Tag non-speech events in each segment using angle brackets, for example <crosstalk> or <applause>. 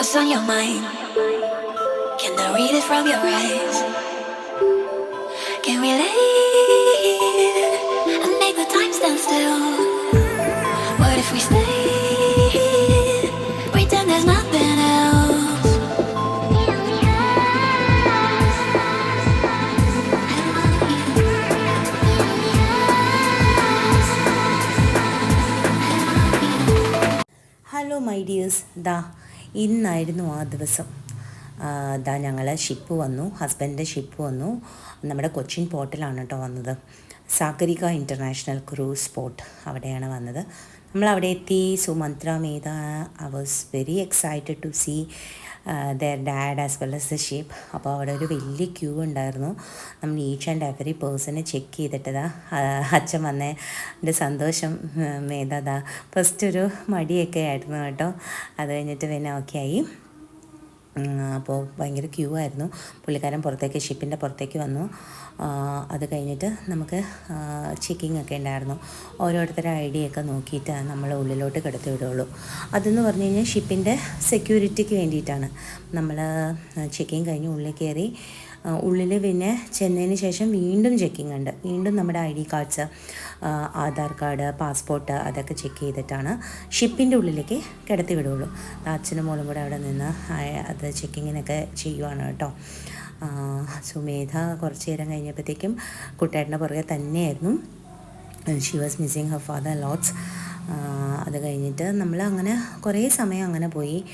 What's on your mind? Can I read it from your eyes? Can we lay and make the time stand still? What if we stay? Pretend there's nothing else. Hello, my dears. Da ഇന്നായിരുന്നു ആ ദിവസം. ഇതാ ഞങ്ങൾ ship വന്നു ഹസ്ബൻഡിന്റെ ship വന്നു. നമ്മുടെ കൊച്ചിൻ പോർട്ടിലാണ് കേട്ടോ വന്നത്. സാഗരിക ഇന്റർനാഷണൽ ക്രൂസ് പോർട്ട് അവിടെയാണ് വന്നത്. നമ്മൾ അവിടെ എത്തി. Sumantra Medha I was very excited to see their dad as well as the ship അപ്പോൾ അവിടെ ഒരു വലിയ ക്യൂ ഉണ്ടായിരുന്നു. നമ്മൾ ഈച്ച് ആൻഡ് എവറി പേഴ്സണെ ചെക്ക് ചെയ്തിട്ടതാ അച്ഛൻ വന്നതിന്റെ സന്തോഷം മേധാതാ ഫസ്റ്റ് ഒരു മടിയൊക്കെ ആയിരുന്നു കേട്ടോ. അത് കഴിഞ്ഞിട്ട് പിന്നെ ഓക്കെ ആയി. അപ്പോൾ ഭയങ്കര ക്യൂ ആയിരുന്നു. പുള്ളിക്കാരൻ പുറത്തേക്ക് ഷിപ്പിന്റെ പുറത്തേക്ക് വന്നു. അത് കഴിഞ്ഞിട്ട് നമുക്ക് ചെക്കിംഗ് ഒക്കെ ഉണ്ടായിരുന്നു. ഓരോരുത്തരുടെ ഐ ഡി ഒക്കെ നോക്കിയിട്ട് നമ്മൾ ഉള്ളിലോട്ട് കിടത്തി വിടുള്ളൂ. അതെന്ന് പറഞ്ഞു കഴിഞ്ഞാൽ ഷിപ്പിന്റെ സെക്യൂരിറ്റിക്ക് വേണ്ടിയിട്ടാണ്. നമ്മൾ ചെക്കിങ് കഴിഞ്ഞ് ഉള്ളിൽ കയറി ഉള്ളിൽ പിന്നെ ചെന്നതിന് ശേഷം വീണ്ടും ചെക്കിംഗ് ഉണ്ട്. വീണ്ടും നമ്മുടെ I D cards Aadhaar card passport അതൊക്കെ ചെക്ക് ചെയ്തിട്ടാണ് ഷിപ്പിന്റെ ഉള്ളിലേക്ക് കിടത്തി വിടുകയുള്ളൂ അച്ഛനും മോളും കൂടെ അവിടെ നിന്ന് അത് ചെക്കിങ്ങിനൊക്കെ ചെയ്യുവാണ് കേട്ടോ. സുമേധ കുറച്ച് നേരം കഴിഞ്ഞപ്പോഴത്തേക്കും കുട്ടേട്ടന്റെ പുറകെ തന്നെയായിരുന്നു. She was missing her father lots അത് കഴിഞ്ഞിട്ട് നമ്മൾ അങ്ങനെ കുറേ സമയം അങ്ങനെ പോയി.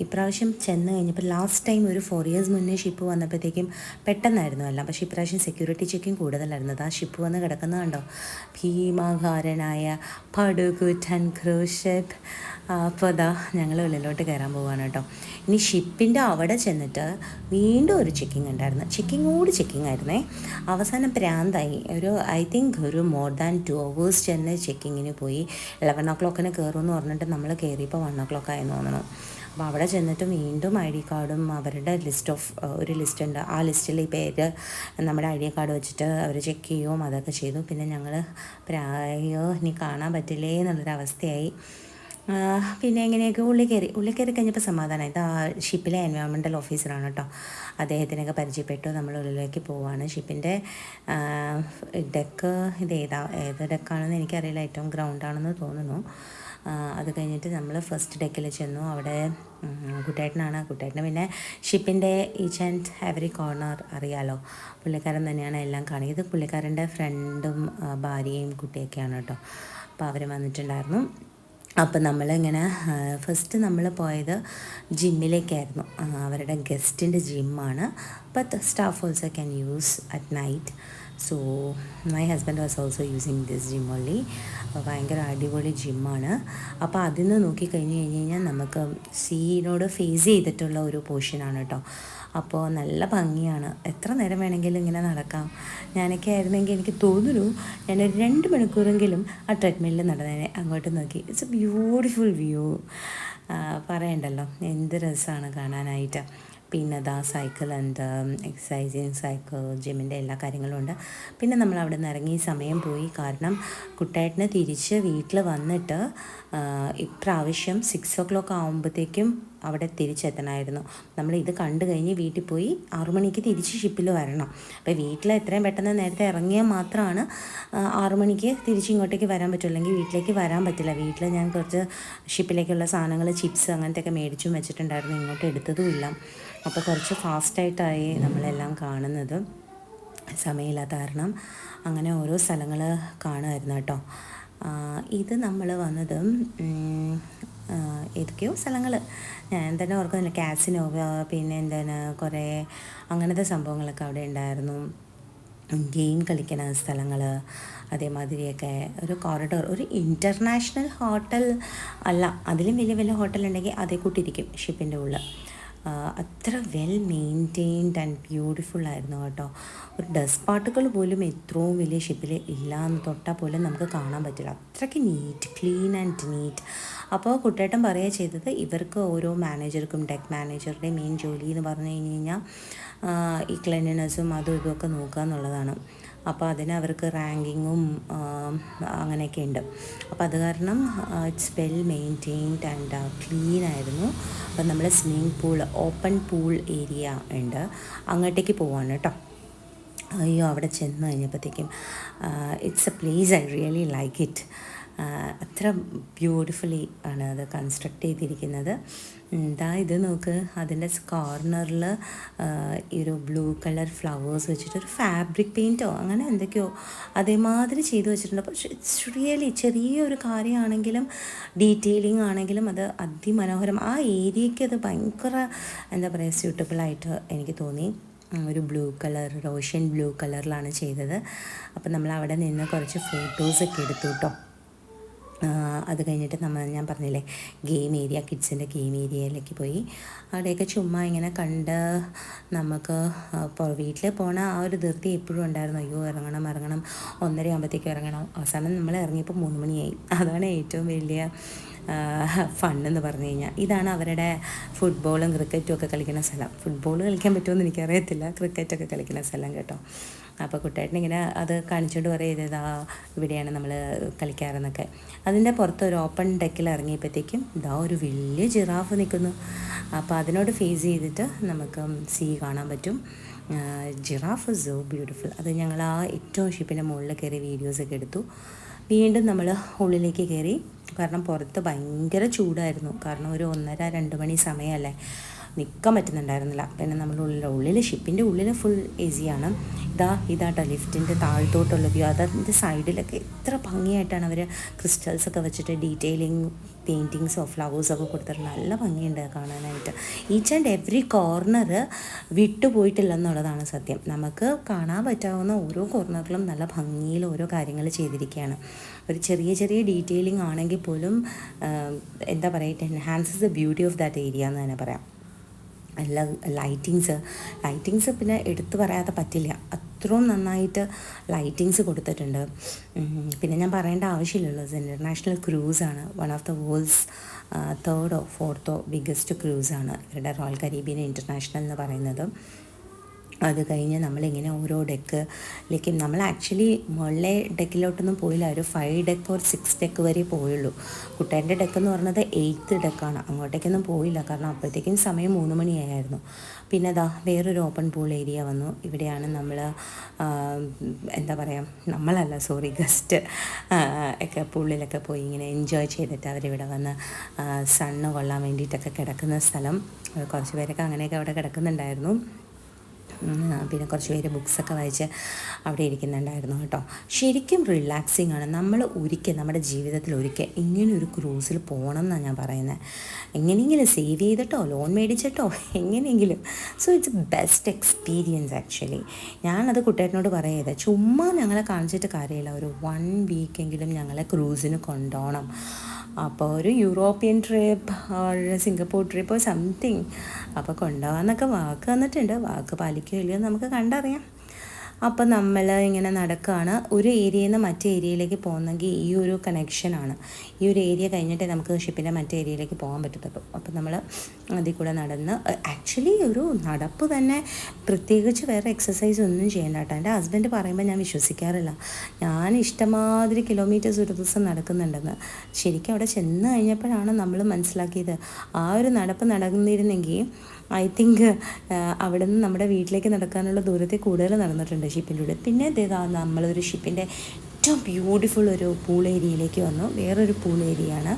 ഇപ്രാവശ്യം ചെന്ന് കഴിഞ്ഞപ്പോൾ ലാസ്റ്റ് ടൈം ഒരു ഫോർ ഇയേഴ്സ് മുന്നേ ഷിപ്പ് വന്നപ്പോഴത്തേക്കും പെട്ടെന്നായിരുന്നു എല്ലാം. പക്ഷേ ഇപ്രാവശ്യം സെക്യൂരിറ്റി ചെക്കിങ് കൂടുതലായിരുന്നത് ആ ഷിപ്പ് വന്ന് കിടക്കുന്നത് കണ്ടോ? ഭീമാകാരനായ പടുകുറ്റൻ ക്രൂഷപ്പ് അപ്പോൾ അതാ ഞങ്ങൾ ഉള്ളിലോട്ട് കയറാൻ പോവാണ് കേട്ടോ. ഇനി ഷിപ്പിന്റെ അവിടെ ചെന്നിട്ട് വീണ്ടും ഒരു ചെക്കിംഗ് ഉണ്ടായിരുന്നു. ചെക്കിങ്ങോട് കൂടി ചെക്കിംഗ് ആയിരുന്നേ. അവസാനം പ്രാന്തായി. ഒരു ഐ തിങ്ക് ഒരു മോർ ദാൻ ടു അവേഴ്സ് ചെന്ന് ചെക്കിങ്ങിന് പോയി. ഇലവൻ ഓ ക്ലോക്കിന് കയറുമെന്ന് പറഞ്ഞിട്ട് നമ്മൾ കയറിയപ്പോൾ വൺ ഓ ക്ലോക്ക് ആയെന്ന് തോന്നണം. അപ്പോൾ അവിടെ ചെന്നിട്ട് വീണ്ടും ഐ ഡി കാർഡും അവരുടെ ലിസ്റ്റ് ഓഫ് ഒരു ലിസ്റ്റ് ഉണ്ട്. ആ ലിസ്റ്റിൽ ഈ പേര് നമ്മുടെ ഐ ഡി കാർഡ് വെച്ചിട്ട് അവർ ചെക്ക് ചെയ്യുകയും അതൊക്കെ ചെയ്തു. പിന്നെ ഞങ്ങൾ പ്രായോ ഇനി കാണാൻ പറ്റില്ലേ എന്നുള്ളൊരവസ്ഥയായി. പിന്നെ എങ്ങനെയൊക്കെ ഉള്ളിൽ കയറി? ഉള്ളിൽ കയറി കഴിഞ്ഞപ്പോൾ സമാധാനമായി ഇത് ആ ഷിപ്പിലെ എൻവയോൺമെന്റൽ ഓഫീസറാണ് കേട്ടോ അദ്ദേഹത്തിനൊക്കെ പരിചയപ്പെട്ടു. നമ്മൾ ഉള്ളിലേക്ക് പോവാണ്. ഷിപ്പിന്റെ ഡെക്ക് ഇത് ഏതാ ഏത് ഡെക്കാണെന്ന് എനിക്കറിയില്ല. ഏറ്റവും ഗ്രൗണ്ടാണെന്ന് തോന്നുന്നു. അത് കഴിഞ്ഞിട്ട് നമ്മൾ ഫസ്റ്റ് ഡെക്കിൽ ചെന്നു. അവിടെ കുട്ടേട്ടനാണ്. കുട്ടേട്ടന് പിന്നെ ഷിപ്പിന്റെ ഈച്ച് ആൻഡ് എവറി കോർണർ അറിയാലോ. പുള്ളിക്കാരൻ തന്നെയാണ് എല്ലാം കാണിയത് പുള്ളിക്കാരന്റെ ഫ്രണ്ടും ഭാര്യയും കുട്ടിയൊക്കെയാണ് കേട്ടോ അപ്പോൾ അവർ വന്നിട്ടുണ്ടായിരുന്നു. അപ്പം നമ്മളിങ്ങനെ ഫസ്റ്റ് നമ്മൾ പോയത് ജിമ്മിലേക്കായിരുന്നു അവരുടെ ഗസ്റ്റിന്റെ ജിമ്മാണ് but staff also can use at night so my husband was also using this gym only ഭയങ്കര അടിപൊളി ജിമ്മാണ് അപ്പോൾ അതിൽ നിന്ന് നോക്കിക്കഴിഞ്ഞ് കഴിഞ്ഞ് കഴിഞ്ഞാൽ നമുക്ക് സീനോട് ഫേസ് ചെയ്തിട്ടുള്ള ഒരു പോർഷനാണ് കേട്ടോ അപ്പോൾ നല്ല ഭംഗിയാണ്. എത്ര നേരം വേണമെങ്കിലും ഇങ്ങനെ നടക്കാം. ഞാനൊക്കെ ആയിരുന്നെങ്കിൽ എനിക്ക് തോന്നുന്നു ഞാനൊരു രണ്ട് മണിക്കൂറെങ്കിലും ആ ട്രെഡ്മില്ലിൽ നടന്നേനെ അങ്ങോട്ട് നോക്കി. ഇറ്റ്സ് എ ബ്യൂട്ടിഫുൾ വ്യൂ പറയണ്ടല്ലോ. എന്ത് രസമാണ് കാണാനായിട്ട്. പിന്നെ ദാ സൈക്കിൾ ഉണ്ട്. എക്സസൈസിങ് സൈക്കിൾ ജിമ്മിന്റെ എല്ലാ കാര്യങ്ങളും ഉണ്ട്. പിന്നെ നമ്മൾ അവിടെ നിന്ന് ഇറങ്ങി സമയം പോയി. കാരണം കുട്ടേട്ടന് തിരിച്ച് വീട്ടിൽ വന്നിട്ട് ഇപ്രാവശ്യം സിക്സ് ഒ ക്ലോക്ക് ആകുമ്പോഴത്തേക്കും അവിടെ തിരിച്ചെത്തണമായിരുന്നു. നമ്മൾ ഇത് കണ്ടു കഴിഞ്ഞ് വീട്ടിൽ പോയി ആറു മണിക്ക് തിരിച്ച് ഷിപ്പിൽ വരണം. അപ്പോൾ വീട്ടിൽ എത്രയും പെട്ടെന്ന് നേരത്തെ ഇറങ്ങിയാൽ മാത്രമാണ് ആ, ആറു മണിക്ക് തിരിച്ച് ഇങ്ങോട്ടേക്ക് വരാൻ പറ്റുള്ളൂ വീട്ടിലേക്ക് വരാൻ പറ്റില്ല. വീട്ടിൽ ഞാൻ കുറച്ച് ഷിപ്പിലേക്കുള്ള സാധനങ്ങൾ ചിപ്സ് അങ്ങനത്തെ ഒക്കെ മേടിച്ചും വെച്ചിട്ടുണ്ടായിരുന്നു. ഇങ്ങോട്ട് എടുത്തതുമില്ല അപ്പോൾ കുറച്ച് ഫാസ്റ്റായിട്ടായി നമ്മളെല്ലാം കാണുന്നത്. സമയമില്ലാത്ത കാരണം അങ്ങനെ ഓരോ സ്ഥലങ്ങൾ കാണുമായിരുന്നു കേട്ടോ. ഇത് നമ്മൾ വന്നത് ഏതൊക്കെയോ സ്ഥലങ്ങൾ ഞാൻ തന്നെ ഓർക്കുന്നില്ല കാസിനോ പിന്നെ എന്താണ് കുറേ അങ്ങനത്തെ സംഭവങ്ങളൊക്കെ അവിടെ ഉണ്ടായിരുന്നു. ഗെയിം കളിക്കുന്ന സ്ഥലങ്ങൾ അതേമാതിരിയൊക്കെ. ഒരു കോറിഡോർ ഒരു ഇന്റർനാഷണൽ ഹോട്ടൽ അല്ല അതിലും വലിയ വലിയ ഹോട്ടൽ ഉണ്ടെങ്കിൽ അതേ കൂട്ടിരിക്കും ഷിപ്പിന്റെ ഉള്ളിൽ അത്ര വെൽ മെയിന്റെയിൻഡ് ആൻഡ് ബ്യൂട്ടിഫുൾ ആയിരുന്നു കേട്ടോ. ഒരു ഡസ്റ്റ് പാർട്ടുകൾ പോലും എത്രയും വലിയ ഷിപ്പിൽ ഇല്ല എന്ന് തൊട്ടാൽ പോലും നമുക്ക് കാണാൻ പറ്റില്ല. അത്രയ്ക്ക് നീറ്റ് ക്ലീൻ ആൻഡ് നീറ്റ് അപ്പോൾ കുട്ടേട്ടൻ പറയുക ചെയ്തത് ഇവർക്ക് ഓരോ മാനേജർക്കും ടെക് മാനേജറുടെ മെയിൻ ജോലി എന്ന് പറഞ്ഞു കഴിഞ്ഞ് കഴിഞ്ഞാൽ ഈ ക്ലീനിനെസ്സും അതും ഇതുമൊക്കെ നോക്കുക എന്നുള്ളതാണ് അപ്പോൾ അതിന് അവർക്ക് റാങ്കിങ്ങും അങ്ങനെയൊക്കെ ഉണ്ട്. അപ്പോൾ അത് കാരണം it's well maintained and clean ആയിരുന്നു. അപ്പം നമ്മൾ swimming pool open pool area ഉണ്ട്. അങ്ങോട്ടേക്ക് പോവാണ് കേട്ടോ. അയ്യോ അവിടെ ചെന്ന് കഴിഞ്ഞപ്പോഴത്തേക്കും it's a place I really like it അത്ര ബ്യൂട്ടിഫുള്ളി ആണ് അത് കൺസ്ട്രക്ട് ചെയ്തിരിക്കുന്നത്. എന്താ ഇത് നോക്ക്. അതിന്റെ കോർണറിൽ ഈ ഒരു ബ്ലൂ കളർ ഫ്ലവേഴ്സ് വെച്ചിട്ട് ഒരു ഫാബ്രിക് പെയിന്റോ അങ്ങനെ എന്തൊക്കെയോ അതേമാതിരി ചെയ്തു വെച്ചിട്ടുണ്ട്. പക്ഷേ ഇറ്റ്സ് റിയലി ചെറിയൊരു കാര്യമാണെങ്കിലും ഡീറ്റെയിലിംഗ് ആണെങ്കിലും അത് അതിമനോഹരം. ആ ഏരിയയ്ക്ക് അത് ഭയങ്കര എന്താ പറയുക സ്യൂട്ടബിളായിട്ട് എനിക്ക് തോന്നി. ഒരു ബ്ലൂ കളർ റോഷ്യൻ ബ്ലൂ കളറിലാണ് ചെയ്തത്. അപ്പം നമ്മൾ അവിടെ നിന്ന് കുറച്ച് ഫോട്ടോസൊക്കെ എടുത്തു കേട്ടോ അത് കഴിഞ്ഞിട്ട് നമ്മൾ ഞാൻ പറഞ്ഞില്ലേ ഗെയിം ഏരിയ കിഡ്സിന്റെ ഗെയിം ഏരിയയിലേക്ക് പോയി. അവിടെയൊക്കെ ചുമ്മാ ഇങ്ങനെ കണ്ട് നമുക്ക് വീട്ടിൽ പോണ ആ ഒരു ധൃതി എപ്പോഴും ഉണ്ടായിരുന്നു. അയ്യോ ഇറങ്ങണം ഇറങ്ങണം ഒന്നര ആകുമ്പോഴത്തേക്കും ഇറങ്ങണം. അവസാനം നമ്മൾ ഇറങ്ങിയപ്പോൾ മൂന്ന് മണിയായി. അതാണ് ഏറ്റവും വലിയ ഫണ്ണെന്ന് പറഞ്ഞു കഴിഞ്ഞാൽ. ഇതാണ് അവരുടെ ഫുട്ബോളും ക്രിക്കറ്റും ഒക്കെ കളിക്കുന്ന സ്ഥലം. ഫുട്ബോൾ കളിക്കാൻ പറ്റുമെന്ന് എനിക്കറിയത്തില്ല. ക്രിക്കറ്റൊക്കെ കളിക്കുന്ന സ്ഥലം കേട്ടോ. അപ്പോൾ കുട്ടേട്ടൻ ഇങ്ങനെ അത് കാണിച്ചുകൊണ്ട് പറയും ഇതാ ഇവിടെയാണ് നമ്മൾ കളിക്കാറെന്നൊക്കെ. അതിന്റെ പുറത്ത് ഒരു ഓപ്പൺ ഡെക്കിൽ ഇറങ്ങിയപ്പോഴത്തേക്കും ഇതാ ഒരു വലിയ ജിറാഫ് നിൽക്കുന്നു അപ്പോൾ അതിനോട് ഫേസ് ചെയ്തിട്ട് നമുക്ക് സീ കാണാൻ പറ്റും. ജിറാഫ് ഇസ് സോ ബ്യൂട്ടിഫുൾ അത് ഞങ്ങൾ ആ ഏറ്റവും ഷിപ്പിന്റെ മുകളിൽ കയറി വീഡിയോസൊക്കെ എടുത്തു. വീണ്ടും നമ്മൾ ഉള്ളിലേക്ക് കയറി. കാരണം പുറത്ത് ഭയങ്കര ചൂടായിരുന്നു. കാരണം ഒരു ഒന്നര രണ്ട് മണി സമയമല്ലേ? നിൽക്കാൻ പറ്റുന്നുണ്ടായിരുന്നില്ല. പിന്നെ നമ്മൾ ഉള്ളിൽ ഉള്ളിൽ ഷിപ്പിന്റെ ഉള്ളിൽ ഫുൾ എ സിയാണ് ഇതാ ഇതാട്ടോ ലിഫ്റ്റിന്റെ താഴ്ത്തോട്ടുള്ള വ്യൂ അതിന്റെ സൈഡിലൊക്കെ എത്ര ഭംഗിയായിട്ടാണ് അവർ ക്രിസ്റ്റൽസൊക്കെ വെച്ചിട്ട് ഡീറ്റെയിലിംഗ് പെയിന്റിങ്സോ ഫ്ലവേഴ്സൊക്കെ കൊടുത്തിട്ട് നല്ല ഭംഗിയുണ്ട് കാണാനായിട്ട്. ഈച്ച് ആൻഡ് എവറി കോർണർ വിട്ടുപോയിട്ടില്ല എന്നുള്ളതാണ് സത്യം. നമുക്ക് കാണാൻ പറ്റാവുന്ന ഓരോ കോർണറിലും നല്ല ഭംഗിയിൽ ഓരോ കാര്യങ്ങൾ ചെയ്തിരിക്കുകയാണ് ഒരു ചെറിയ ചെറിയ ഡീറ്റെയിലിംഗ് ആണെങ്കിൽ പോലും എന്താ പറയുക enhances the beauty of that area എന്ന് തന്നെ പറയാം. അല്ല ലൈറ്റിങ്സ് ലൈറ്റിങ്സ് പിന്നെ എടുത്തു പറയാതെ പറ്റില്ല. അത്രയും നന്നായിട്ട് ലൈറ്റിങ്സ് കൊടുത്തിട്ടുണ്ട്. പിന്നെ ഞാൻ പറയേണ്ട ആവശ്യമില്ലല്ലോ ഇന്റർനാഷണൽ ക്രൂസാണ് വൺ ഓഫ് ദ വേൾഡ്സ് തേർഡോ ഫോർത്തോ ബിഗ്ഗസ്റ്റ് ക്രൂസാണ് ഇവരുടെ റോയൽ കരീബിയൻ ഇന്റർനാഷണൽ എന്ന് പറയുന്നത്. അത് കഴിഞ്ഞ് നമ്മളിങ്ങനെ ഓരോ ഡെക്കിലേക്ക് നമ്മൾ ആക്ച്വലി മുകളിലെ ഡെക്കിലോട്ടൊന്നും പോയില്ല. ഒരു five deck or six deck വരെ പോയുള്ളൂ. കുട്ടേന്റെ ഡെക്ക് എന്ന് പറഞ്ഞത് എയ്ത്ത് ഡെക്കാണ് അങ്ങോട്ടേക്കൊന്നും പോയില്ല. കാരണം അപ്പോഴത്തേക്കും സമയം മൂന്ന് മണിയായിരുന്നു. പിന്നെ അതാ വേറൊരു ഓപ്പൺ പൂൾ ഏരിയ വന്നു. ഇവിടെയാണ് നമ്മൾ എന്താ പറയുക നമ്മളല്ല സോറി ഗസ്റ്റ് ഒക്കെ പൂളിലൊക്കെ പോയി ഇങ്ങനെ എൻജോയ് ചെയ്തിട്ട് അവരിവിടെ വന്ന് സണ്ണ് കൊള്ളാൻ വേണ്ടിയിട്ടൊക്കെ കിടക്കുന്ന സ്ഥലം. കുറച്ച് പേരൊക്കെ അങ്ങനെയൊക്കെ അവിടെ കിടക്കുന്നുണ്ടായിരുന്നു. പിന്നെ കുറച്ച് പേര് ബുക്സൊക്കെ വായിച്ച് അവിടെ ഇരിക്കുന്നുണ്ടായിരുന്നു കേട്ടോ. ശരിക്കും റിലാക്സിങ് ആണ്. നമ്മൾ ഒരിക്കൽ നമ്മുടെ ജീവിതത്തിൽ ഒരിക്കൽ ഇങ്ങനെ ഒരു ക്രൂസിൽ പോകണം എന്നാണ് ഞാൻ പറയുന്നത്. എങ്ങനെയെങ്കിലും സേവ് ചെയ്തിട്ടോ ലോൺ മേടിച്ചിട്ടോ എങ്ങനെയെങ്കിലും. So it's best experience actually ഞാനത് കുട്ടേട്ടനോട് പറയത് ചുമ്മാ ഞങ്ങളെ കാണിച്ചിട്ട് കാര്യമില്ല. ഒരു വൺ വീക്കെങ്കിലും ഞങ്ങളെ ക്രൂസിന് കൊണ്ടുപോകണം അപ്പോൾ ഒരു European trip Singapore trip something അപ്പോൾ കൊണ്ടുപോകാമെന്നൊക്കെ വാക്ക് വന്നിട്ടുണ്ട്. വാക്ക് പാലിക്കുകയോ ഇല്ലയോ നമുക്ക് കണ്ടറിയാം. അപ്പം നമ്മൾ ഇങ്ങനെ നടക്കുകയാണ് ഒരു ഏരിയയിൽ നിന്ന് മറ്റേ ഏരിയയിലേക്ക് പോകുന്നെങ്കിൽ ഈ ഒരു കണക്ഷനാണ് ഈ ഒരു ഏരിയ കഴിഞ്ഞിട്ടേ നമുക്ക് ഷിപ്പിന്റെ മറ്റേ ഏരിയയിലേക്ക് പോകാൻ പറ്റത്തുള്ളൂ. അപ്പം നമ്മൾ അതിൽ കൂടെ നടന്ന് ആക്ച്വലി ഒരു നടപ്പ് തന്നെ പ്രത്യേകിച്ച് വേറെ എക്സസൈസ് ഒന്നും ചെയ്യേണ്ട കേട്ടോ. എന്റെ ഹസ്ബൻഡ് പറയുമ്പോൾ ഞാൻ വിശ്വസിക്കാറില്ല. ഞാൻ ഇഷ്ടമാതിരി കിലോമീറ്റേഴ്സ് ഒരു ദിവസം നടക്കുന്നുണ്ടെന്ന്. ശരിക്കും അവിടെ ചെന്ന് കഴിഞ്ഞപ്പോഴാണ് നമ്മൾ മനസ്സിലാക്കിയത്. ആ ഒരു നടപ്പ് നടന്നിരുന്നെങ്കിൽ ഐ തിങ്ക് അവിടെ നിന്ന് നമ്മുടെ വീട്ടിലേക്ക് നടക്കാനുള്ള ദൂരത്തെ കൂടുതൽ നടന്നിട്ടുണ്ട് ഷിപ്പിന്റെ ഉള്ളിൽ പിന്നെ നമ്മളൊരു ഷിപ്പിന്റെ ഏറ്റവും ബ്യൂട്ടിഫുൾ ഒരു പൂൾ ഏരിയയിലേക്ക് വന്നു. വേറൊരു പൂൾ ഏരിയ ആണ്.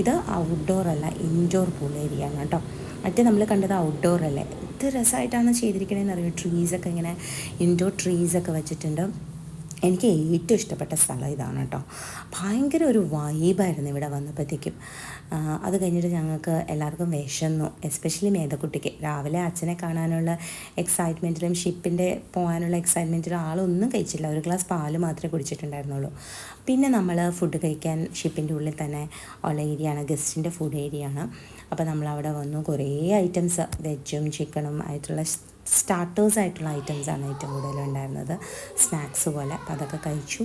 ഇത് ഔട്ട്ഡോർ അല്ല ഇൻഡോർ പൂൾ ഏരിയ ആണ് കേട്ടോ. മറ്റേ നമ്മൾ കണ്ടത് ഔട്ട്ഡോർ അല്ലേ? എന്ത് രസമായിട്ടാണ് ചെയ്തിരിക്കണതെന്ന് അറിയാം? ട്രീസൊക്കെ ഇങ്ങനെ ഇൻഡോർ ട്രീസൊക്കെ വെച്ചിട്ടുണ്ട്. എനിക്ക് ഏറ്റവും ഇഷ്ടപ്പെട്ട സ്ഥലം ഇതാണ് കേട്ടോ. ഭയങ്കര ഒരു വൈബായിരുന്നു ഇവിടെ വന്നപ്പോഴത്തേക്കും. അത് കഴിഞ്ഞിട്ട് ഞങ്ങൾക്ക് എല്ലാവർക്കും വിശന്നു. എസ്പെഷ്യലി മേധക്കുട്ടിക്ക് രാവിലെ അച്ഛനെ കാണാനുള്ള എക്സൈറ്റ്മെന്റിലും ഷിപ്പിന്റെ പോകാനുള്ള എക്സൈറ്റ്മെന്റിലും ആളൊന്നും കഴിച്ചില്ല. ഒരു ഗ്ലാസ് പാൽ മാത്രമേ കുടിച്ചിട്ടുണ്ടായിരുന്നുള്ളൂ. പിന്നെ നമ്മൾ ഫുഡ് കഴിക്കാൻ ഷിപ്പിന്റെ ഉള്ളിൽ തന്നെ ഉള്ള ഏരിയയാണ് ഗസ്റ്റിന്റെ ഫുഡ് ഏരിയയാണ് അപ്പോൾ നമ്മൾ അവിടെ വന്നു. കുറേ ഐറ്റംസ് വെജും ചിക്കനും ആയിട്ടുള്ള സ്റ്റാർട്ടേഴ്സ് ആയിട്ടുള്ള ഐറ്റംസാണ് ഏറ്റവും കൂടുതൽ ഉണ്ടായിരുന്നത്. സ്നാക്സ് പോലെ. അപ്പോൾ അതൊക്കെ കഴിച്ചു.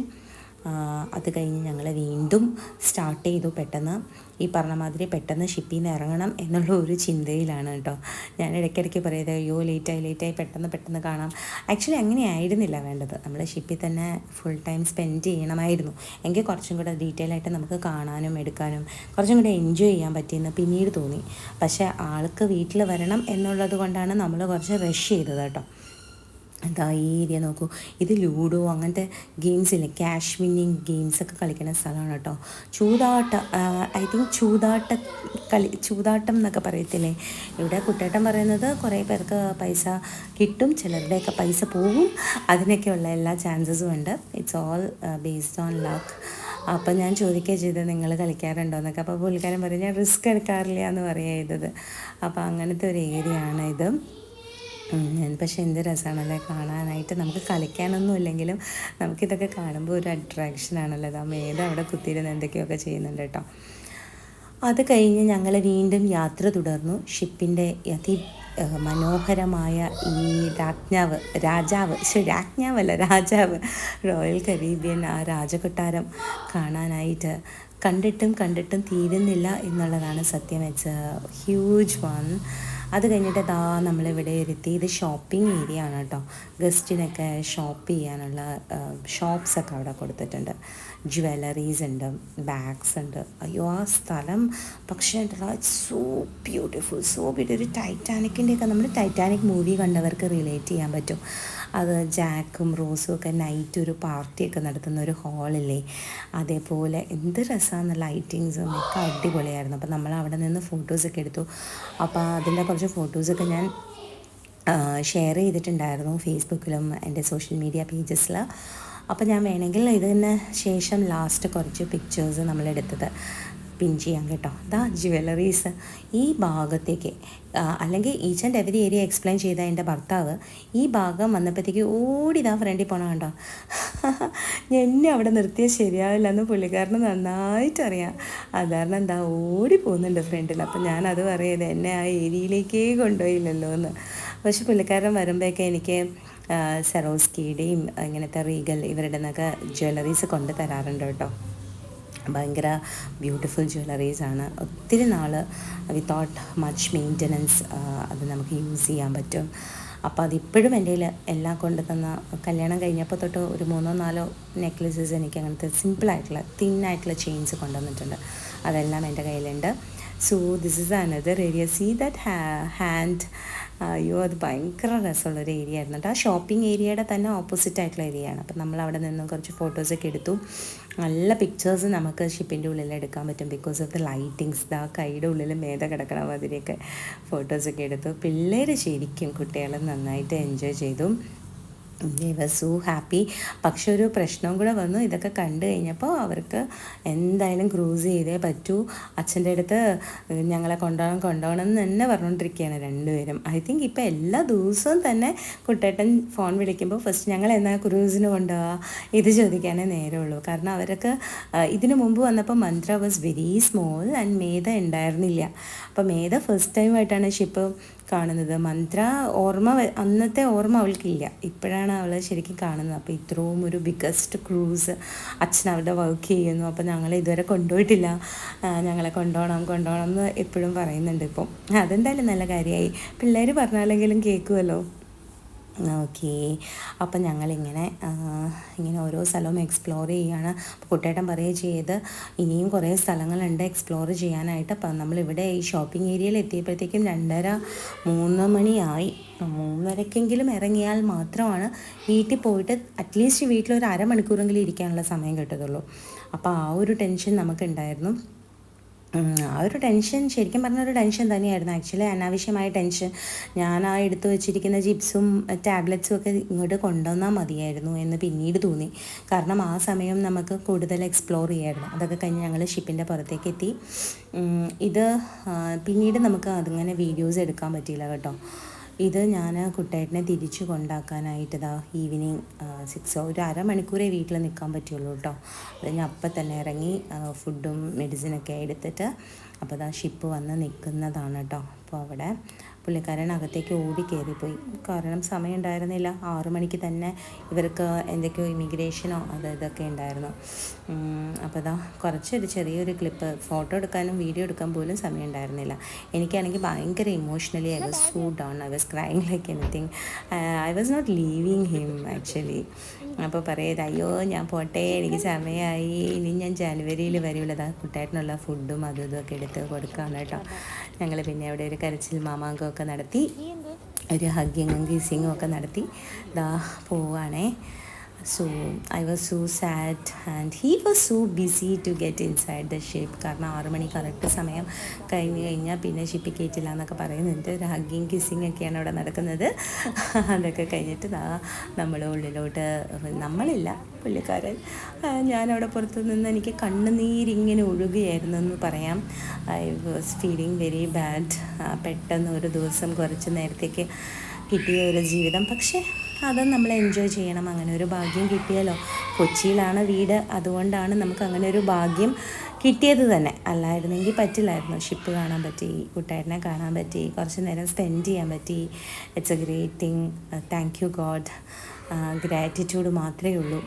അത് കഴിഞ്ഞ് ഞങ്ങൾ വീണ്ടും സ്റ്റാർട്ട് ചെയ്തു പെട്ടെന്ന് ഈ പറഞ്ഞ മാതിരി പെട്ടെന്ന് ഷിപ്പിൽ നിന്ന് ഇറങ്ങണം എന്നുള്ള ഒരു ചിന്തയിലാണ് കേട്ടോ. ഞാൻ ഇടയ്ക്കിടയ്ക്ക് പറയുന്നത് അയ്യോ ലേറ്റായി ലേറ്റായി പെട്ടെന്ന് പെട്ടെന്ന് കാണാം. ആക്ച്വലി അങ്ങനെ ആയിരുന്നില്ല വേണ്ടത്. നമ്മൾ ഷിപ്പിൽ തന്നെ ഫുൾ ടൈം സ്പെൻഡ് ചെയ്യണമായിരുന്നു. എങ്കിൽ കുറച്ചും കൂടെ ഡീറ്റെയിൽ ആയിട്ട് നമുക്ക് കാണാനും എടുക്കാനും കുറച്ചും കൂടെ എൻജോയ് ചെയ്യാൻ പറ്റിയെന്ന് പിന്നീട് തോന്നി. പക്ഷേ ആൾക്ക് വീട്ടിൽ വരണം എന്നുള്ളത് കൊണ്ടാണ് നമ്മൾ കുറച്ച് റഷ് ചെയ്തത് കേട്ടോ. എന്താ ഈ ഏരിയ നോക്കൂ. ഇത് ലൂഡോ അങ്ങനത്തെ ഗെയിംസ് ഇല്ലേ? ക്യാഷ് വിന്നിങ് ഗെയിംസ് ഒക്കെ കളിക്കുന്ന സ്ഥലമാണ് കേട്ടോ. ചൂതാട്ട ഐ തിങ്ക് ചൂതാട്ട കളി ചൂതാട്ടം എന്നൊക്കെ പറയത്തില്ലേ? ഇവിടെ കുട്ടേട്ടൻ പറയുന്നത് കുറേ പേർക്ക് പൈസ കിട്ടും ചിലരുടെയൊക്കെ പൈസ പോകും. അതിനൊക്കെയുള്ള എല്ലാ ചാൻസസും ഉണ്ട്. It's all based on luck അപ്പം ഞാൻ ചോദിക്കുക ചെയ്തത് നിങ്ങൾ കളിക്കാറുണ്ടോ എന്നൊക്കെ. അപ്പോൾ പുള്ളിക്കാരൻ പറയും ഞാൻ റിസ്ക് എടുക്കാറില്ല എന്ന് പറയുക ചെയ്തത്. അപ്പോൾ അങ്ങനത്തെ ഒരു ഏരിയ ആണ് ഇത്. പക്ഷെ എന്ത് രസമാണല്ലേ കാണാനായിട്ട്. നമുക്ക് കളിക്കാനൊന്നും ഇല്ലെങ്കിലും നമുക്കിതൊക്കെ കാണുമ്പോൾ ഒരു അട്രാക്ഷൻ ആണല്ലോ. നമ്മൾ മേധ അവിടെ കുത്തിയിരുന്ന് എന്തൊക്കെയൊക്കെ ചെയ്യുന്നുണ്ട് കേട്ടോ. അത് കഴിഞ്ഞ് ഞങ്ങൾ വീണ്ടും യാത്ര തുടർന്നു. ഷിപ്പിന്റെ അതി മനോഹരമായ ഈ രാജ്ഞാവ് രാജാവ് രാജ്ഞാവല്ല രാജാവ്. റോയൽ കരീബിയൻ ആ രാജകൊട്ടാരം കാണാനായിട്ട് കണ്ടിട്ടും കണ്ടിട്ടും തീരുന്നില്ല എന്നുള്ളതാണ് സത്യം. വെച്ച് ഹ്യൂജ് വൺ അത് കഴിഞ്ഞിട്ട് ദാ നമ്മളിവിടെ ഇരുത്തി ഇത് ഷോപ്പിംഗ് ഏരിയ ആണ് കേട്ടോ. ഗസ്റ്റിനൊക്കെ ഷോപ്പ് ചെയ്യാനുള്ള ഷോപ്സ് ഒക്കെ അവിടെ കൊടുത്തിട്ടുണ്ട്. ജ്വല്ലറീസ് ഉണ്ട് ബാഗ്സ് ഉണ്ട്. അയ്യോ ആ സ്ഥലം പക്ഷേ it's so beautiful so beauty ഒരു ടൈറ്റാനിക്കിന്റെയൊക്കെ നമ്മൾ ടൈറ്റാനിക് മൂവി കണ്ടവർക്ക് റിലേറ്റ് ചെയ്യാൻ പറ്റും. അത് ജാക്കും റോസും ഒക്കെ നൈറ്റ് ഒരു പാർട്ടിയൊക്കെ നടത്തുന്ന ഒരു ഹാളില്ലേ അതേപോലെ എന്ത് രസമാണ് ലൈറ്റിങ്സും ഒക്കെ അടിപൊളിയായിരുന്നു. അപ്പോൾ നമ്മൾ അവിടെ നിന്ന് ഫോട്ടോസൊക്കെ എടുത്തു. അപ്പോൾ അതിന്റെ കുറച്ച് ഫോട്ടോസൊക്കെ ഞാൻ ഷെയർ ചെയ്തിട്ടുണ്ടായിരുന്നു ഫേസ്ബുക്കിലും എന്റെ സോഷ്യൽ മീഡിയ പേജസിൽ അപ്പോൾ ഞാൻ വേണമെങ്കിൽ ഇതിന് ശേഷം ലാസ്റ്റ് കുറച്ച് പിക്ചേഴ്സ് നമ്മളെടുത്തത്. പിൻ ചെയ്യാം കേട്ടോ. ദാ ജുവല്ലറീസ് ഈ ഭാഗത്തേക്ക് അല്ലെങ്കിൽ each and every area explain ചെയ്ത എന്റെ ഭർത്താവ് ഈ ഭാഗം വന്നപ്പോഴത്തേക്ക് ഓടിതാ ഫ്രണ്ടിൽ പോണ കണ്ടോ? <laughs> എന്നെ അവിടെ നിർത്തിയാൽ ശരിയാവില്ല എന്ന് പുള്ളിക്കാരന് നന്നായിട്ട് അറിയാം. അതാരണം എന്താ ഓടി പോകുന്നുണ്ട് ഫ്രണ്ടിൽ. അപ്പം ഞാനത് പറയത് എന്നെ ആ ഏരിയയിലേക്കേ കൊണ്ടുപോയില്ലല്ലോ എന്ന്. പക്ഷെ പുള്ളിക്കാരൻ വരുമ്പോഴൊക്കെ എനിക്ക് സെറോസ്കിയുടെയും ഇങ്ങനത്തെ റീഗൽ ഇവരുടെ നിന്നൊക്കെ ജ്വല്ലറീസ് കൊണ്ട് തരാറുണ്ട് കേട്ടോ. ഭയങ്കര ബ്യൂട്ടിഫുൾ ജ്വല്ലറീസ് ആണ്. ഒത്തിരി നാൾ വിത്തൗട്ട് മച്ച് മെയിന്റനൻസ് അത് നമുക്ക് യൂസ് ചെയ്യാൻ പറ്റും. അപ്പോൾ അതിപ്പോഴും എന്റെ എല്ലാം കൊണ്ട് തന്ന കല്യാണം കഴിഞ്ഞപ്പോൾ തൊട്ട് ഒരു മൂന്നോ നാലോ നെക്ലസസ് എനിക്ക് അങ്ങനത്തെ സിമ്പിളായിട്ടുള്ള ആയിട്ടുള്ള ചെയിൻസ് കൊണ്ടുവന്നിട്ടുണ്ട്. അതെല്ലാം എന്റെ കയ്യിലുണ്ട്. So this is another area see that hand അയ്യോ അത് ഭയങ്കര രസമുള്ളൊരു ഏരിയ ആയിരുന്നു കേട്ടോ ആ ഷോപ്പിംഗ് ഏരിയയുടെ തന്നെ ഓപ്പോസിറ്റ് ആയിട്ടുള്ള ഏരിയയാണ് അപ്പം നമ്മൾ അവിടെ നിന്ന് കുറച്ച് ഫോട്ടോസൊക്കെ എടുത്തു. നല്ല പിക്ചേഴ്സ് നമുക്ക് ഷിപ്പിന്റെ ഉള്ളിൽ എടുക്കാൻ പറ്റും. ബിക്കോസ് ഓഫ് ദ ലൈറ്റിങ്സ് ആ കൈയുടെ ഉള്ളിൽ മേത കിടക്കണ മാതിരിയൊക്കെ ഫോട്ടോസൊക്കെ എടുത്തു. പിള്ളേർ ശരിക്കും കുട്ടികൾ നന്നായിട്ട് എൻജോയ് ചെയ്തു. വർ സോ ഹാപ്പി പക്ഷെ ഒരു പ്രശ്നവും കൂടെ വന്നു. ഇതൊക്കെ കണ്ടു കഴിഞ്ഞപ്പോൾ അവർക്ക് എന്തായാലും ക്രൂസ് ചെയ്തേ പറ്റൂ. അച്ഛന്റെ അടുത്ത് ഞങ്ങളെ കൊണ്ടുപോകണം കൊണ്ടുപോകണം എന്ന് തന്നെ പറഞ്ഞുകൊണ്ടിരിക്കുകയാണ് രണ്ടുപേരും. ഐ തിങ്ക് ഇപ്പോൾ എല്ലാ ദിവസവും തന്നെ കുട്ടേട്ടൻ ഫോൺ വിളിക്കുമ്പോൾ ഫസ്റ്റ് ഞങ്ങൾ എന്നാ ക്രൂസിന് കൊണ്ടുപോകാം ഇത് ചോദിക്കാനേ നേരമുള്ളൂ. കാരണം അവരൊക്കെ ഇതിനു മുമ്പ് വന്നപ്പോൾ Mantra was very small and Medha ഉണ്ടായിരുന്നില്ല. അപ്പോൾ മേധ ഫസ്റ്റ് ടൈമായിട്ടാണ് ഷിപ്പ് കാണുന്നത്. മന്ത്ര ഓർമ്മ അന്നത്തെ ഓർമ്മ അവൾക്കില്ല. ഇപ്പോഴാണ് അവൾ ശരിക്കും കാണുന്നത്. അപ്പോൾ ഇത്രയും ഒരു ബിഗ്ഗസ്റ്റ് ക്രൂസ് അച്ഛൻ അവിടെ വർക്ക് ചെയ്യുന്നു. അപ്പോൾ ഞങ്ങളെ ഇതുവരെ കൊണ്ടുപോയിട്ടില്ല. ഞങ്ങളെ കൊണ്ടുപോകണം കൊണ്ടുപോകണം എന്ന് എപ്പോഴും പറയുന്നുണ്ട് ഇപ്പം. അതെന്തായാലും നല്ല കാര്യമായി. പിള്ളേർ പറഞ്ഞാലെങ്കിലും കേൾക്കുമല്ലോ ഓക്കെ അപ്പം ഞങ്ങളിങ്ങനെ ഇങ്ങനെ ഓരോ സ്ഥലവും എക്സ്പ്ലോർ ചെയ്യുകയാണ് അപ്പോൾ കുട്ടേട്ടൻ പറയുക ചെയ്ത് ഇനിയും കുറേ സ്ഥലങ്ങളുണ്ട് എക്സ്പ്ലോർ ചെയ്യാനായിട്ട്. അപ്പം നമ്മളിവിടെ ഈ ഷോപ്പിംഗ് ഏരിയയിൽ എത്തിയപ്പോഴത്തേക്കും രണ്ടര മൂന്ന് മണിയായി. മൂന്നരക്കെങ്കിലും ഇറങ്ങിയാൽ മാത്രമാണ് വീട്ടിൽ പോയിട്ട് അറ്റ്ലീസ്റ്റ് വീട്ടിൽ ഒരു അരമണിക്കൂറെങ്കിലും ഇരിക്കാനുള്ള സമയം കിട്ടത്തുള്ളൂ. അപ്പോൾ ആ ഒരു ടെൻഷൻ നമുക്കുണ്ടായിരുന്നു. ആ ഒരു ടെൻഷൻ ശരിക്കും പറഞ്ഞ ഒരു ടെൻഷൻ തന്നെയായിരുന്നു. ആക്ച്വലി അനാവശ്യമായ ടെൻഷൻ ഞാൻ ആ എടുത്തു വെച്ചിരിക്കുന്ന ചിപ്സും ടാബ്ലറ്റ്സും ഒക്കെ ഇങ്ങോട്ട് കൊണ്ടുവന്നാൽ മതിയായിരുന്നു എന്ന് പിന്നീട് തോന്നി. കാരണം ആ സമയം നമുക്ക് കൂടുതൽ എക്സ്പ്ലോർ ചെയ്യായിരുന്നു. അതൊക്കെ കഴിഞ്ഞ് ഞങ്ങൾ ഷിപ്പിന്റെ പുറത്തേക്ക് എത്തി. ഇത് പിന്നീട് നമുക്ക് അതിങ്ങനെ വീഡിയോസ് എടുക്കാൻ പറ്റിയില്ല കേട്ടോ. ഇത് ഞാൻ കുട്ടേട്ടനെ തിരിച്ചു കൊണ്ടാക്കാനായിട്ട് ഇതാ ഈവനിങ് സിക്സ് ഒരു അരമണിക്കൂറേ വീട്ടിൽ നിൽക്കാൻ പറ്റുള്ളൂ കേട്ടോ അത് ഞാൻ അപ്പം തന്നെ ഇറങ്ങി ഫുഡും മെഡിസിനൊക്കെ എടുത്തിട്ട് അപ്പോൾ ഇതാ ഷിപ്പ് വന്ന് നിൽക്കുന്നതാണ് കേട്ടോ അപ്പോൾ അവിടെ പുള്ളിക്കാരൻ അകത്തേക്ക് ഓടി കയറിപ്പോയി. കാരണം സമയം ഉണ്ടായിരുന്നില്ല ആറു മണിക്ക് തന്നെ ഇവർക്ക് എന്തൊക്കെയോ ഇമിഗ്രേഷനോ അത് ഇതൊക്കെ ഉണ്ടായിരുന്നു. അപ്പോൾ ഇതാ കുറച്ചൊരു ചെറിയൊരു ക്ലിപ്പ് ഫോട്ടോ എടുക്കാനും വീഡിയോ എടുക്കാൻ പോലും സമയം ഉണ്ടായിരുന്നില്ല എനിക്കാണെങ്കിൽ ഭയങ്കര emotionally I was so down I was crying like anything I was not leaving him actually അപ്പോൾ പറയത് അയ്യോ ഞാൻ പോട്ടെ എനിക്ക് സമയമായി. ഇനി ഞാൻ ജനുവരിയിൽ വരുള്ളതാ കുട്ടായിട്ടിനുള്ള ഫുഡും അതും ഇതൊക്കെ എടുത്ത് കൊടുക്കുകയാണ് കേട്ടോ. ഞങ്ങൾ പിന്നെ അവിടെ ഒരു കരച്ചിൽ മാമാങ്കമൊക്കെ നടത്തി. ഒരു ഹഗ്ഗിങ്ങും കിസിങ്ങും ഒക്കെ നടത്തി. ദാ പോവാണേ. So I was so sad and he was so busy to get inside the ship കാരണം ആറ് മണി കറക്റ്റ് സമയം കഴിഞ്ഞ് കഴിഞ്ഞാൽ പിന്നെ ഷിപ്പിൽ കയറ്റില്ല എന്നൊക്കെ പറയുന്നുണ്ട് ഹഗ്ഗിങ് കിസ്സിങ് ഒക്കെയാണ് അവിടെ നടക്കുന്നത്. അതൊക്കെ കഴിഞ്ഞിട്ട് നമ്മൾ ഉള്ളിലോട്ട് നമ്മളില്ല പുള്ളിക്കാരൻ. ഞാനവിടെ പുറത്തു നിന്ന് എനിക്ക് കണ്ണുനീരിങ്ങനെ ഒഴുകുകയായിരുന്നു എന്ന് പറയാം. I was feeling very bad പെട്ടെന്ന് ഒരു ദിവസം കുറച്ച് നേരത്തേക്ക് കിട്ടിയ ഒരു ജീവിതം. പക്ഷേ അത് നമ്മൾ എൻജോയ് ചെയ്യണം. അങ്ങനെ ഒരു ഭാഗ്യം കിട്ടിയല്ലോ. കൊച്ചിയിലാണ് വീട്. അതുകൊണ്ടാണ് നമുക്ക് അങ്ങനെ ഒരു ഭാഗ്യം കിട്ടിയത് തന്നെ. അല്ലായിരുന്നെങ്കിൽ പറ്റില്ലായിരുന്നു. ഷിപ്പ് കാണാൻ പറ്റി കുട്ടായനെ കാണാൻ പറ്റി കുറച്ച് നേരം സ്പെൻഡ് ചെയ്യാൻ പറ്റി. It's a great thing thank you God gratitude മാത്രമേ ഉള്ളൂ.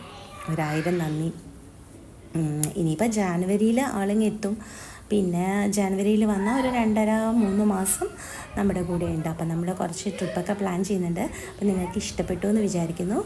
ഒരായിരം നന്ദി. ഇനിയിപ്പോൾ ജാനുവരിയിൽ ആളിങ്ങ് എത്തും പിന്നെ ജനുവരിയിൽ വന്ന ഒരു രണ്ടര മൂന്ന് മാസം നമ്മുടെ കൂടെ ഉണ്ട്. അപ്പം നമ്മൾ കുറച്ച് ട്രിപ്പൊക്കെ പ്ലാൻ ചെയ്യുന്നുണ്ട്. അപ്പം നിങ്ങൾക്ക് ഇഷ്ടപ്പെട്ടു എന്ന് വിചാരിക്കുന്നു.